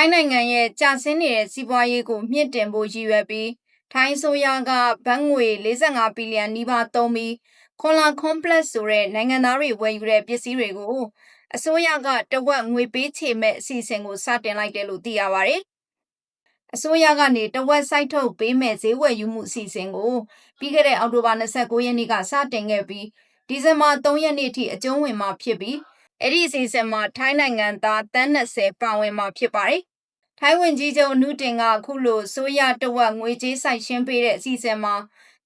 ထိုင်းနိုင်ငံရဲ့ကြာဆင်းနေတဲ့စီးပွားရေးကိုမြင့်တင်ဖို့ရည်ရွယ်ပြီးထိုင်းဆိုရကဘတ်ငွေ45ဘီလီယံနီးပါးသုံးပြီးခွန်လာ complex ဆိုတဲ့နိုင်ငံသားတွေဝယ်ယူတဲ့ပစ္စည်းတွေကိုအစိုးရကတဝက်ငွေပေးချေမဲ့အစီအစဉ်ကိုစတင်လိုက်တယ်လို့သိရပါတယ်။အစိုးရကနေတဝက်စိုက်ထုတ်ပေးမဲ့ဈေးဝယ်ယူမှုအစီအစဉ်ကိုပြီးခဲ့တဲ့အောက်တိုဘာ29ရက်နေ့ကစတင်ခဲ့ပြီးဒီဇင်ဘာ3ရက်နေ့ထိအကျုံးဝင်မှာဖြစ်ပြီးအဲ့ဒီအစီအစဉ်မှာထိုင်းနိုင်ငံသားတန်း20ပါဝင်မှာဖြစ်ပါတယ်။ ထိုင်းဝင်ကြီးချုပ်အနုတင်ကအခုလိုဆိုရတဝက်ငွေကြေးဆိုင်ရှင်းပေးတဲ့အစီအစဉ်မှာ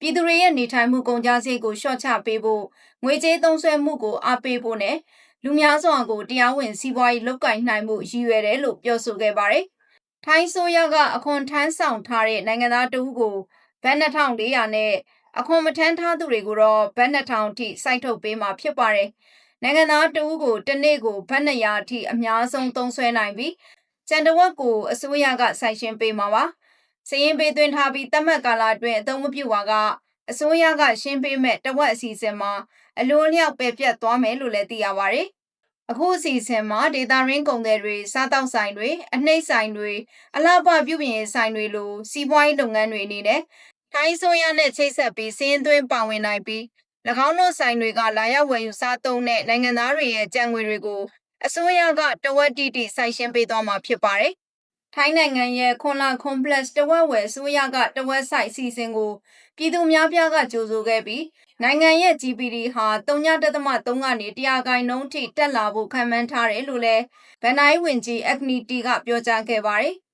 ပြည်သူတွေရဲ့နေထိုင်မှုကုန်ကျစရိတ်ကိုလျှော့ချပေးဖို့ငွေကြေးသုံးစွဲမှုကိုအားပေးဖို့နဲ့လူများစွာကိုတရားဝင်စီးပွားရေးလုပ်ကိုင်နိုင်မှုရည်ရွယ်တယ်လို့ပြောဆိုခဲ့ပါတယ်။ထိုင်းဆိုရကအခွန်ထမ်းဆောင်ထားတဲ့နိုင်ငံသားတဦးကိုဘတ်2400နဲ့အခွန်မထမ်းထားသူတွေကိုတော့ဘတ်2000အထိစိုက်ထုတ်ပေးမှာဖြစ်ပါတယ်။နိုင်ငံသားတဦးကိုတစ်နေ့ကိုဘတ်200အထိအများဆုံးသုံးစွဲနိုင်ပြီး ကျန်တဝက်ကိုအစိုးရကစိုက်ရှင်းပေးမှာပါ။စရင်ပေးသွင်းထားပြီးတတ်မှတ်ကာလအတွင်းအသုံးမပြုပါကအစိုးရကရှင်းပေးမဲ့တဝက်အစီအစဉ်မှာအလိုအလျောက်ပယ်ပြတ်သွားမယ်လို့လည်းသိရပါတယ်။အခုအစီအစဉ်မှာဒေတာရင်းကုန်သည်တွေစားတောက်ဆိုင်တွေအနှိမ့်ဆိုင်တွေအလားပပြုပြင်ရေးဆိုင်တွေလိုစီးပွားရေးလုပ်ငန်းတွေအနေနဲ့ထိုင်းဆိုရနဲ့ချိတ်ဆက်ပြီးစင်းသွင်းပါဝင်နိုင်ပြီး၎င်းတို့ဆိုင်တွေကလာရောက်ဝယ်ယူစားသုံးတဲ့နိုင်ငံသားတွေရဲ့ကြံငွေတွေကို အစိုးရကတဝက်တိတိစိုက်ရှင်းပေးသွားမှာဖြစ်ပါတယ်။ထိုင်းနိုင်ငံရဲ့ခွန်လာ complex တဝက်ဝယ်အစိုးရကတဝက်ဆိုင်အစီအစဉ်ကိုပြည်သူများပြားကကြိုဆိုခဲ့ပြီးနိုင်ငံရဲ့ GPD ဟာ3.3ကနေ100ခိုင်နှုန်းထိတက်လာဖို့ခံမှန်းထားတယ်လို့လည်းဗန်နိုင်းဝင်ကြီးအက်နီတီကပြောကြားခဲ့ပါတယ်။